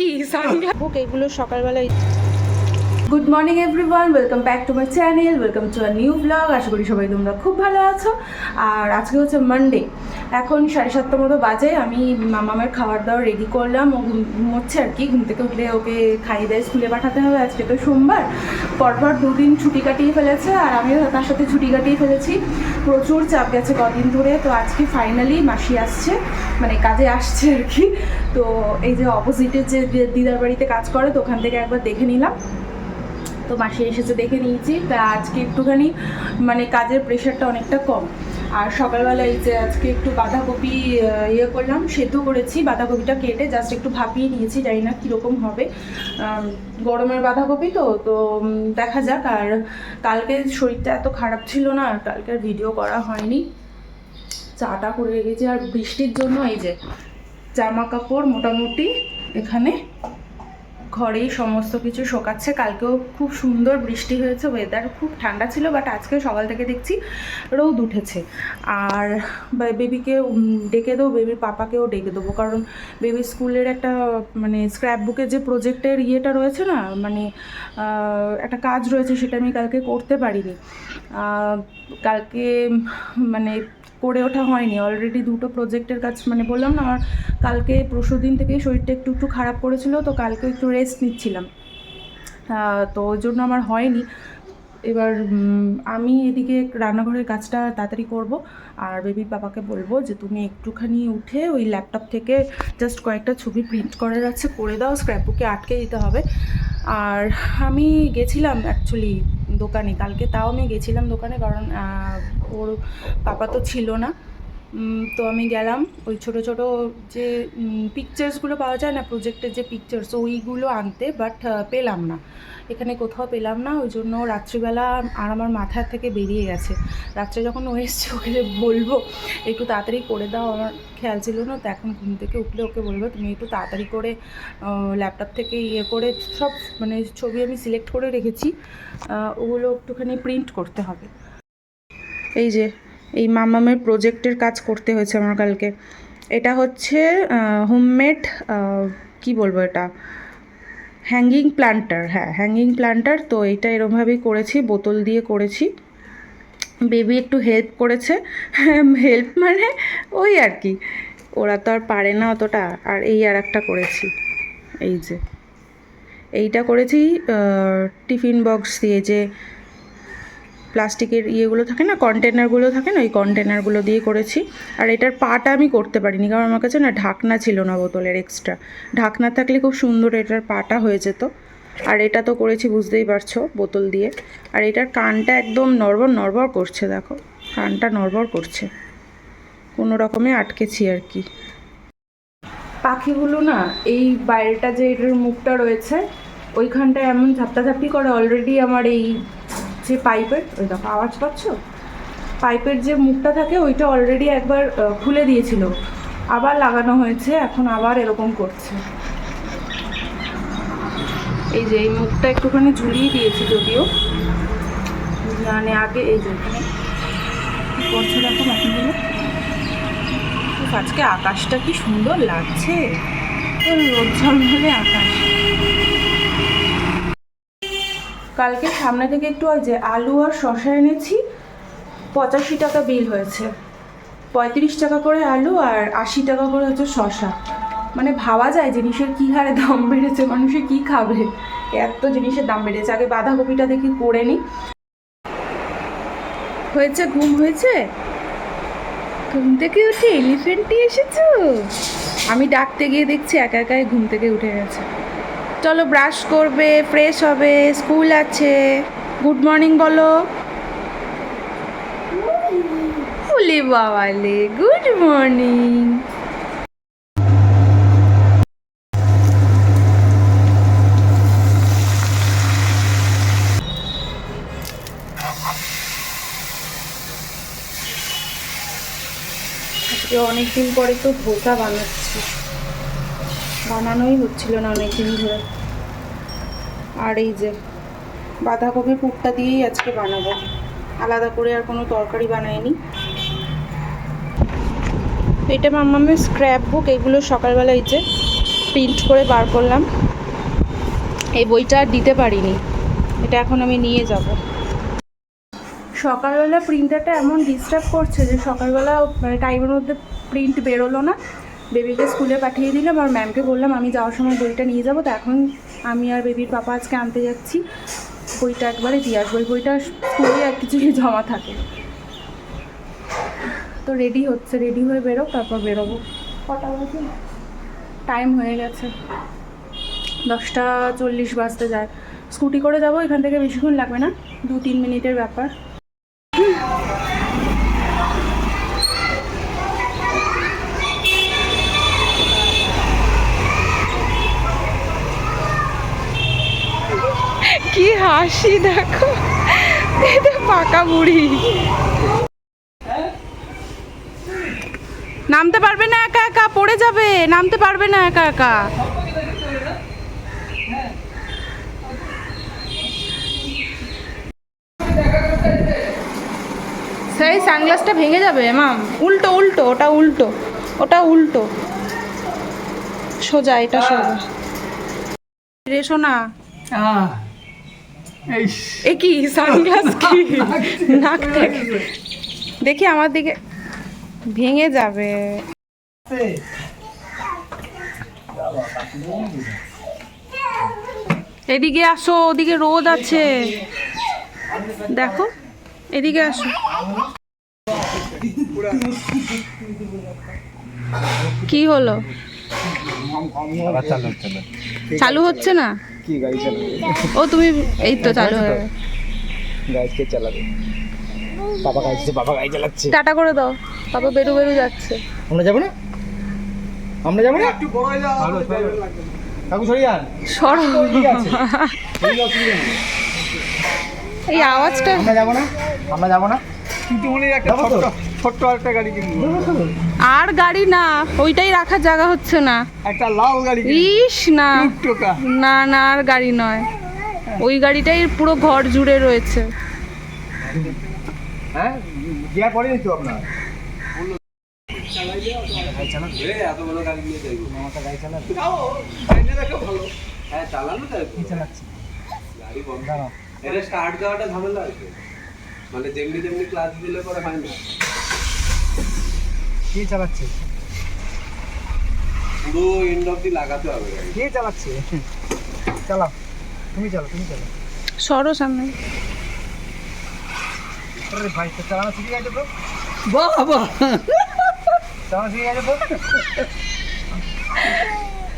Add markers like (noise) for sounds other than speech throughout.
কি? সানগ্লাস? এগুলো সকালবেলায় good morning everyone welcome back to my channel welcome to a new blog আশা করি সবাই তোমরা খুব ভালো আছো। আর আজকে হচ্ছে মানডে এখন সাড়ে সাতটা মতো বাজে। আমি মামামের খাবার দাবার রেডি করলাম। ও ঘুম- ঘুমোচ্ছে আর কি। ঘুম থেকে উঠলে ওকে খাইয়ে দেয় স্কুলে পাঠাতে হবে। আজকে তো সোমবার। পরপর দুদিন ছুটি কাটিয়ে ফেলেছে। আর আমিও তার সাথে ছুটি কাটিয়ে ফেলেছি। প্রচুর চাপ গেছে কদিন ধরে। তো আজকে ফাইনালি মাসি আসছে। মানে কাজে আসছে আর কি। তো এই যে অপোজিটের যে দিদার বাড়িতে কাজ করে, তো ওখান থেকে একবার দেখে নিলাম। তো মাসি এসেছে দেখে নিয়েছি। তা আজকে একটুখানি মানে কাজের প্রেশারটা অনেকটা কম। আর সকালবেলা এই যে আজকে একটু বাঁধাকপি ইয়ে করলাম, সেদ্ধ করেছি, বাঁধাকপিটা কেটে জাস্ট একটু ভাপিয়ে নিয়েছি, জানি না কীরকম হবে। গরমের বাঁধাকপি তো তো দেখা যাক। আর কালকে শরীরটা এত খারাপ ছিল না আর কালকে ভিডিও করা হয়নি। চাটা করে রেখেছি। আর বৃষ্টির জন্য এই যে জামা কাপড় মোটামুটি এখানে ঘরেই সমস্ত কিছু শোকাচ্ছে। কালকেও খুব সুন্দর বৃষ্টি হয়েছে ওয়েদার খুব ঠান্ডা ছিল বাট আজকে সকাল থেকে দেখছি রোদ উঠেছে। আর বেবিকে ডেকে দেবো বেবির পাপাকেও ডেকে দেবো, কারণ বেবি স্কুলের একটা মানে স্ক্র্যাপ বুকের যে প্রজেক্টের ইয়েটা রয়েছে না মানে একটা কাজ রয়েছে সেটা আমি কালকে করতে পারিনি। কালকে মানে করে ওঠা হয়নি। অলরেডি দুটো প্রজেক্টের কাজ মানে বললাম না আমার কালকে পরশু দিন থেকেই শরীরটা একটু একটু খারাপ করেছিল, তো কালকে একটু রেস্ট নিচ্ছিলাম। তো ওই জন্য আমার হয়নি। এবার আমি এদিকে রান্নাঘরের কাজটা তাড়াতাড়ি করব, আর বেবির বাবাকে বলব যে তুমি একটুখানি উঠে ওই ল্যাপটপ থেকে জাস্ট কয়েকটা ছবি প্রিন্ট করার আছে, করে দাও স্ক্র্যাপবুকে আটকে দিতে হবে। আর আমি গেছিলাম অ্যাকচুয়ালি দোকানে। কালকে তাও আমি গেছিলাম দোকানে কারণ ওর পাপা তো ছিল না। তো আমি গেলাম, ওই ছোট ছোট যে পিকচার্সগুলো পাওয়া যায় না প্রজেক্টের যে পিকচার্স ওইগুলো আনতে বাট পেলাম না। এখানে কোথাও পেলাম না, ওই জন্য রাত্রিবেলা আর আমার মাথার থেকে বেরিয়ে গেছে। রাত্রে যখন ও এসছে, ওকে বলব, একটু তাড়াতাড়ি করে দাও, আমার খেয়াল ছিল না, তো এখন ঘুম থেকে উঠলে ওকে বলব, তুমি একটু তাড়াতাড়ি করে ল্যাপটপ থেকে ইয়ে করে, সব মানে ছবি আমি সিলেক্ট করে রেখেছি ওগুলো একটুখানি প্রিন্ট করতে হবে। এই যে এই মামামের প্রজেক্টের কাজ করতে হয়েছে আমার কালকে। এটা হচ্ছে হোমমেড কি বলব এটা? হ্যাঙ্গিং প্ল্যান্টার হ্যাঁ হ্যাঙ্গিং প্ল্যান্টার তো এটা এরমভাবেই করেছি, বোতল দিয়ে করেছি। বেবি একটু হেল্প করেছে। (laughs) হেল্প মানে ওই আর কি। ওরা তো আর পারে না অতটা। আর এই আর একটা করেছি। এই যে। এইটা করেছি টিফিন বক্স দিয়ে যে প্লাস্টিকের ইয়েগুলো থাকে না কন্টেনারগুলো থাকে না, ওই কন্টেনারগুলো দিয়ে করেছি। আর এটার পাটা আমি করতে পারিনি, কারণ আমার কাছে না ঢাকনা ছিল না বোতলের এক্সট্রা ঢাকনা থাকলে খুব সুন্দর এটার পাটা হয়ে যেত। আর এটা তো করেছি, বুঝতেই পারছ, বোতল দিয়ে। আর এটার কানটা একদম নড়বড় নড়বড় করছে, দেখো। কানটা নড়বড় করছে। কোনো রকমে আটকেছি আর কি। পাখিগুলো না, এই বাইরেটা যে এটার মুখটা রয়েছে ওইখানটা এমন ঝাপটাঝাপটি করে অলরেডি আমার এই যে পাইপের ওই দেখো আওয়াজ পাচ্ছ? পাইপের যে মুখটা থাকে ওইটা অলরেডি একবার খুলে দিয়েছিল। আবার লাগানো হয়েছে এখন আবার এরকম করছে। এই যে এই মুখটা একটুখানি ঝুলিয়ে দিয়েছি যদিও। মানে আগে এই যে এখানে। করছে দেখো উফ, আজকে আকাশটা কি সুন্দর লাগছে। রোদ ঝলমলে আকাশ। কালকে সামনে থেকে একটু ওই যে আলু আর শশা এনেছি, পঁচাশি টাকা বিল হয়েছে। পঁয়ত্রিশ টাকা করে আলু আর আশি টাকা করে হচ্ছে শশা মানে ভাবা যায় জিনিসের কী হারে দাম বেড়েছে, মানুষে কি খাবে? এত জিনিসের দাম বেড়েছে। আগে বাঁধাকপিটা দেখি করে নিই। হয়েছে, ঘুম হয়েছে? ঘুম থেকে উঠে এলিফেন্টই এসেছ? আমি ডাকতে গিয়ে দেখছি একা একাই ঘুম থেকে উঠে গেছে। চলো ব্রাশ করবে ফ্রেশ হবে স্কুল আছে। গুড মর্নিং বলো। বলি বাবালে গুড মর্নিং অনেকদিন পরে তো ধোসা বানাচ্ছি। বানানোই হচ্ছিল না অনেকদিন ধরে। আর এই যে বাঁধাকপি পুরটা দিয়েই আজকে বানাবো। আলাদা করে আর কোনো তরকারি বানাইনি। এটা মাম্মামের স্ক্র্যাপ বুক এগুলো সকালবেলা এই যে প্রিন্ট করে বার করলাম। এই বইটা আর দিতে পারিনি। এটা এখন আমি নিয়ে যাব। সকালবেলা প্রিন্টারটা এমন ডিস্টার্ব করছে যে সকালবেলা মানে টাইমের মধ্যে প্রিন্ট বেরোলো না। বেবিকে স্কুলে পাঠিয়ে দিলাম আর ম্যামকে বললাম, আমি যাওয়ার সময় বইটা নিয়ে যাব। তো এখন আমি আর বেবির পাপা আজকে আনতে যাচ্ছি। বইটা একবারে দিয়ে আসব। বইটা স্কুলে আর কিছু জমা থাকে। তো রেডি হচ্ছে। রেডি হয়ে বেরো তারপর বেরোবো। কটা বাজে? টাইম হয়ে গেছে। দশটা চল্লিশ বাজতে যায়। স্কুটি করে যাব, এখান থেকে বেশিক্ষণ লাগবে না। দু তিন মিনিটের ব্যাপার কি হাসি দেখো। পাকা বুড়ি। নামতে পারবে না একা একা পড়ে যাবে। নামতে পারবে না একা একা। সেই সানগ্লাসটা ভেঙে যাবে মাম। উল্টো উল্টো ওটা উল্টো। ওটা উল্টো। সোজা এটা সোজা। রে শোনা আহ, এই এ কি সানগ্লাস (laughs) কি? নাক থেকে। দেখি আমার দিকে ভেঙে যাবে। এদিকে আসো ওদিকে রোদ আছে। দেখো এদিকে আসো। কি হলো? চালু হচ্ছে না। কি গাড়ি চালাবে? ও তুমি এই তো চালু হয়ে গাড়ি কে চালাবে? বাবা গাড়ি চালাচ্ছে বাবা গাড়ি চালাচ্ছে। টাটা করে দাও। বাবা বেরু বেরু যাচ্ছে। আমরা যাব না? আমরা যাব না? একটু বড় হয়ে যাও কাকু সরি যান। সরো। (laughs) ঠিক আছে। এই আওয়াজটা আমরা যাব না? আমরা যাব না? কিন্তু মনে একটা ছোট্ট একটা গাড়ি কিনবো। আর গাড়ি না ওইটাই রাখার জায়গা হচ্ছে না। একটা লাল গাড়ি ইস না। না না আর গাড়ি নয়। ওই গাড়িটাই পুরো ঘর জুড়ে রয়েছে। হ্যাঁ পরে আপনার। হ্যাঁ চালানো তো কি চালাচ্ছি। গাড়ি বন্ধ। এটা স্টার্ট দেওয়াটা ঝামেলা আছে। মানে যেমনি যেমনি ক্লাস দিলে পরে হয় না। কি চালাচ্ছে? পুরো এন্ড অব্দি লাগাতে হবে কে চালাচ্ছে? চালাও। তুমি চালো তুমি চালো সরো সামনে। আরে ভাই তো চালানো শিখে গেছে তো? বাবা চালানো শিখে গেছে তো?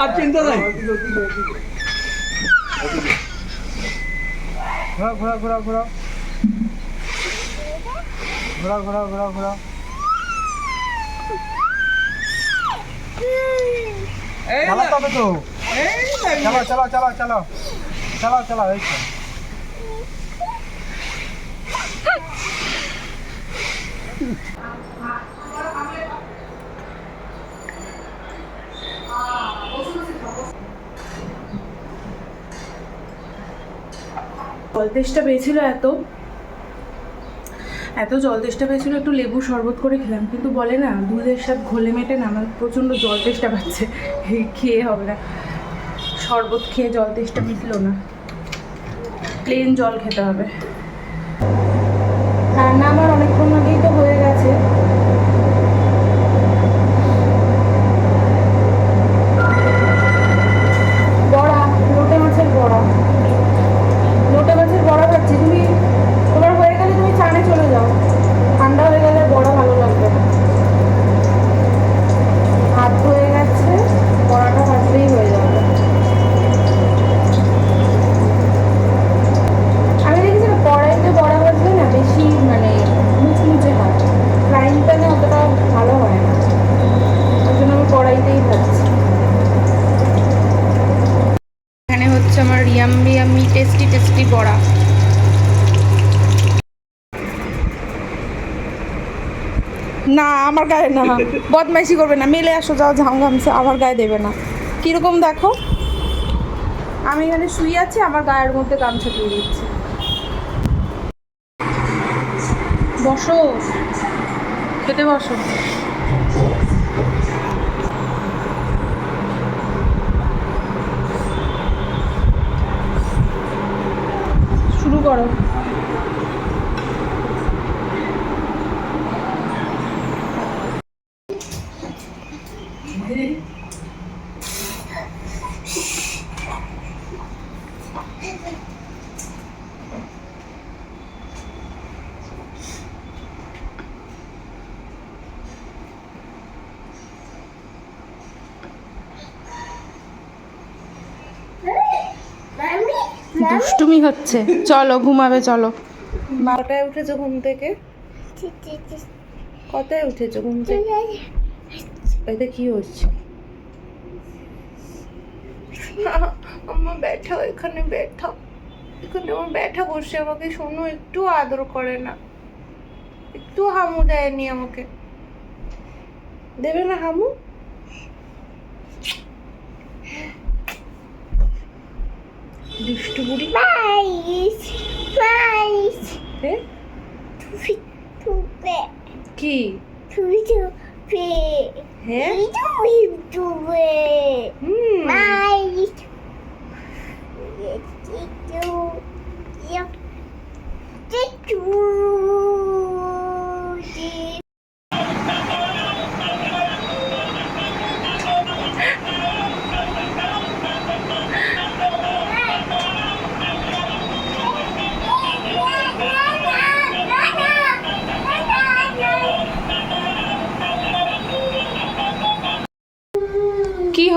আর চিন্তা নাই। ঘোরাও ঘোরাও ঘোরাও ঘোরাও। ঘোরাও ঘোরাও ঘোরাও ঘোরাও। চালাতে হবে তো? চালাও চালাও চালাও চালাও চালাও চালাও এই তো। জল তেষ্টা পেয়েছিল এত। এত জল তেষ্টা পেয়েছিল, একটু লেবু শরবত করে খেলাম, কিন্তু বলে না, দুধের সাথে ঘোলে মেটে না, আমার প্রচণ্ড জল তেষ্টা পাচ্ছে খেয়ে হবে না। শরবত খেয়ে জল তেষ্টা মিটল না। প্লেন জল খেতে হবে। রান্না আমার অনেকক্ষণ না, আমার গায়ে না। বদমাইশি করবে না। মেলে আসো, যাও ঝাম ঘামছে আমার গায়ে দেবে না। কীরকম দেখো? আমি এখানে শুয়ে আছি, আমার গায়ের মধ্যে গামছা ছাপিয়ে দিচ্ছি। বসো। খেতে বসো। শুরু করো। দুষ্টুমি হচ্ছে। চলো, ঘুমাবে, চলো। বারোটায় উঠেছো ঘুম থেকে? কটায় উঠেছো ঘুম থেকে? এতে কি হচ্ছে? আমার ব্যাঠা এখানে ব্যাঠা এখানে আমার ব্যাঠা বসে আমাকে শোনো একটু আদর করে না। একটু হামু দেয়নি আমাকে। দেবে না হামু? দুষ্টু বুড়ি Mais, mais, এ? tupe, কি tupe, হ্যাঁ tupe, tupe, হুম mais, tu, ya,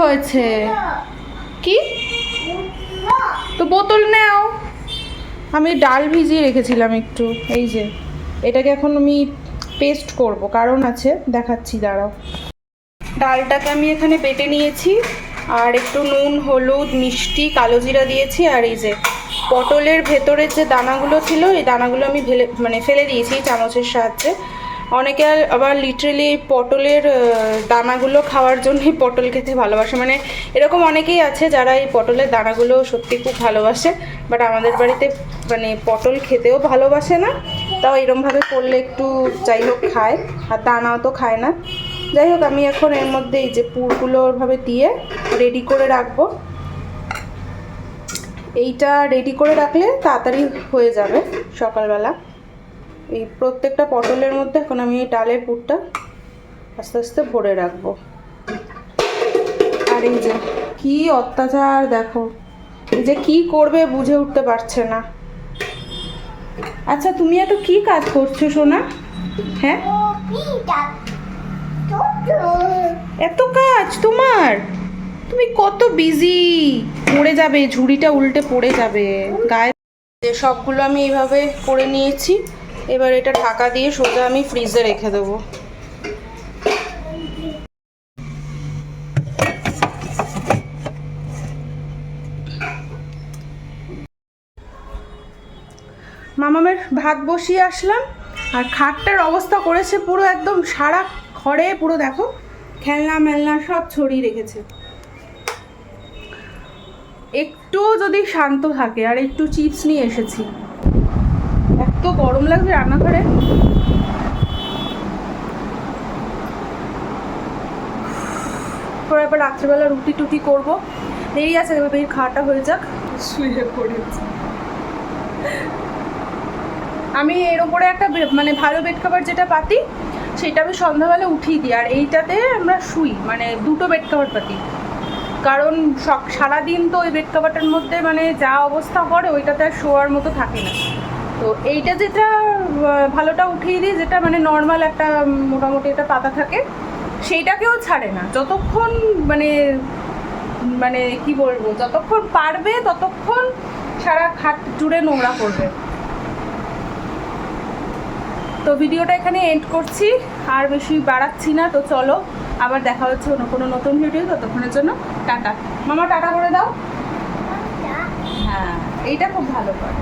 হয়েছে। কি? তো বোতল নাও। আমি ডাল ভিজিয়ে রেখেছিলাম একটু, এই যে। এটাকে এখন আমি পেস্ট করব, কারণ আছে, দেখাচ্ছি, দাঁড়াও। ডালটাকে আমি এখানে বেটে নিয়েছি, আর একটু নুন, হলুদ, মিষ্টি, কালো জিরা দিয়েছি, আর এই যে পটলের ভেতরে যে দানাগুলো ছিল, এই দানাগুলো আমি ফেলে মানে ফেলে দিয়েছি চামচের সাহায্যে। অনেকে আবার লিটারেলি পটলের দানাগুলো খাওয়ার জন্যই পটল খেতে ভালোবাসে। মানে এরকম অনেকেই আছে যারা এই পটলের দানাগুলো সত্যি খুব ভালোবাসে বাট আমাদের বাড়িতে মানে পটল খেতেও ভালোবাসে না। তাও এরমভাবে করলে একটু যাই হোক খায়, আর দানাও তো খায় না। যাই হোক, আমি এখন এর মধ্যে এই যে পুরগুলো ওরভাবে দিয়ে রেডি করে রাখব। এইটা রেডি করে রাখলে তাড়াতাড়ি হয়ে যাবে সকালবেলা। এই প্রত্যেকটা পটলের মধ্যে এখন আমি এই ডালের পুরটা আস্তে আস্তে ভরে রাখব। আর এই যে কি অত্যাচার দেখো, এই যে কি করবে বুঝে উঠতে পারছে না। আচ্ছা তুমি এত কি কাজ করছ সোনা? হ্যাঁ? এত কাজ তোমার? তুমি কত বিজি, পড়ে যাবে, ঝুড়িটা উল্টে পড়ে যাবে, গায়ে সবগুলো আমি এইভাবে করে নিয়েছি। এবার এটা ঢাকা দিয়ে সোজা আমি ফ্রিজে রেখে দেবো। মামামের ভাত বসিয়ে আসলাম, আর খাটটার অবস্থা করেছে পুরো একদম সারা ঘরে, পুরো দেখো, খেলনা মেলনা সব ছড়িয়ে রেখেছে। একটু যদি শান্ত থাকে, আর একটু চিপস নিয়ে এসেছি। এত গরম লাগছে রান্নাঘরে। পরে এবার রাত্রেবেলা রুটি টুটি করব। দেরি আছে এবার বের খাওয়াটা হয়ে যাক। শুয়ে পড়েছি আমি এর উপরে একটা মানে ভালো বেড কভার যেটা পাতি সেটা আমি সন্ধ্যাবেলা উঠিয়ে দিই। আর এইটাতে আমরা শুই মানে দুটো বেড কভার পাতি। কারণ সারাদিন তো ওই বেড কভারটার মধ্যে মানে যা অবস্থা করে ওইটাতে আর শোয়ার মতো থাকে না। তো এইটা যেটা ভালোটা উঠিয়ে দিই যেটা মানে নর্মাল একটা মোটামুটি একটা পাতা থাকে সেইটাকেও ছাড়ে না। যতক্ষণ মানে মানে কি বলব যতক্ষণ পারবে ততক্ষণ সারা খাট জুড়ে নোংরা করবে তো ভিডিওটা এখানে এন্ড করছি আর বেশি বাড়াচ্ছি না তো চলো আবার দেখা হচ্ছে অন্য কোনো নতুন ভিডিও ততক্ষণের জন্য। টাটা। মামা টাটা করে দাও। হ্যাঁ এইটা খুব ভালো করে।